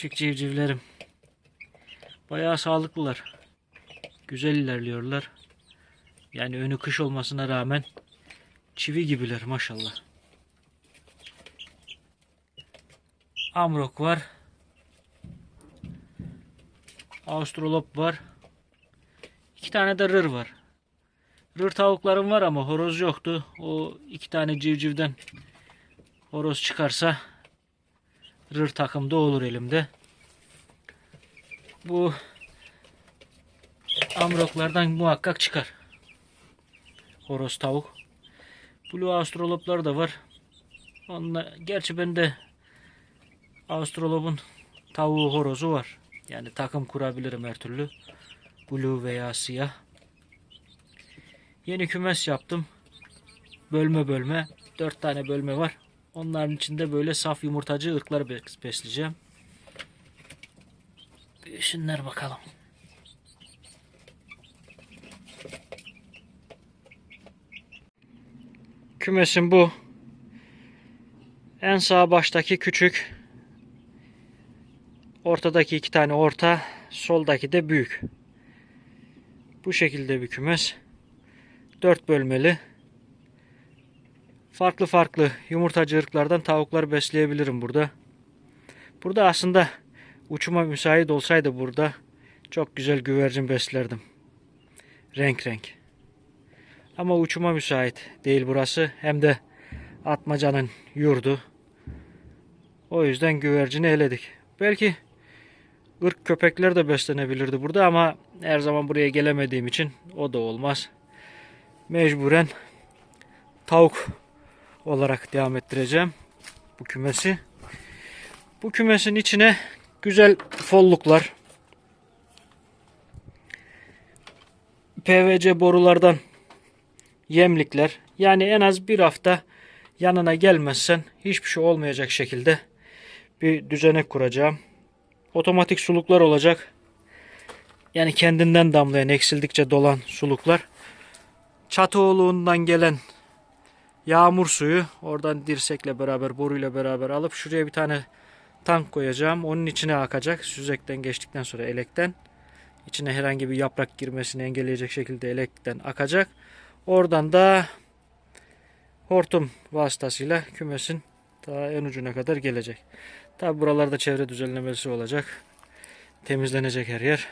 Küçük civcivlerim. Bayağı sağlıklılar. Güzel ilerliyorlar. Yani önü kış olmasına rağmen çivi gibiler maşallah. Amrok var. Australop var. İki tane de rır var. Rır tavuklarım var ama horoz yoktu. O iki tane civcivden horoz çıkarsa rır takımda olur elimde. Bu amroklardan muhakkak çıkar. Horoz tavuk. Blue Australoplar da var. Onunla, gerçi bende Australop'un tavuğu horozu var. Yani takım kurabilirim her türlü. Blue veya siyah. Yeni kümes yaptım. Bölme bölme. Dört tane bölme var. Onların içinde böyle saf yumurtacı ırklar bes- besleyeceğim. Büyüsünler bakalım. Kümesim bu. En sağ baştaki küçük. Ortadaki iki tane orta. Soldaki de büyük. Bu şekilde bir kümes. Dört bölmeli. Farklı farklı yumurtacı ırklardan tavukları besleyebilirim burada. Burada aslında uçuma müsait olsaydı burada çok güzel güvercin beslerdim. Renk renk. Ama uçuma müsait değil burası. Hem de atmacanın yurdu. O yüzden güvercini eledik. Belki ırk köpekler de beslenebilirdi burada ama her zaman buraya gelemediğim için o da olmaz. Mecburen tavuk olarak devam ettireceğim bu kümesi. Bu kümesin içine güzel folluklar, PVC borulardan yemlikler. Yani en az bir hafta yanına gelmezsen hiçbir şey olmayacak şekilde bir düzenek kuracağım. Otomatik suluklar olacak. Yani kendinden damlayan, eksildikçe dolan suluklar. Çatı oğluğundan gelen yağmur suyu oradan dirsekle beraber, boruyla beraber alıp şuraya bir tane tank koyacağım. Onun içine akacak. Süzekten geçtikten sonra elekten. İçine herhangi bir yaprak girmesini engelleyecek şekilde elekten akacak. Oradan da hortum vasıtasıyla kümesin ta en ucuna kadar gelecek. Tabi buralarda çevre düzenlemesi olacak. Temizlenecek her yer.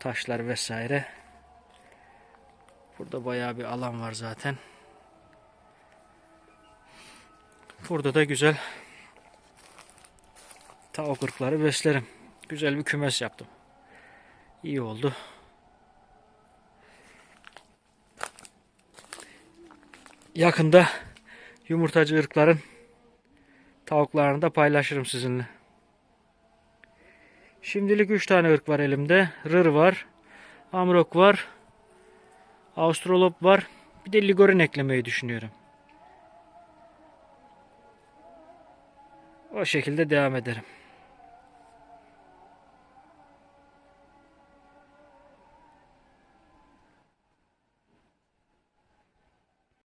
Taşlar vesaire. Burada bayağı bir alan var zaten. Burada da güzel tavuk ırkları beslerim. Güzel bir kümes yaptım. İyi oldu. Yakında yumurtacı ırkların tavuklarını da paylaşırım sizinle. Şimdilik 3 tane ırk var elimde. Rır var. Amrok var. Australop var. Bir de Ligorin eklemeyi düşünüyorum. O şekilde devam ederim.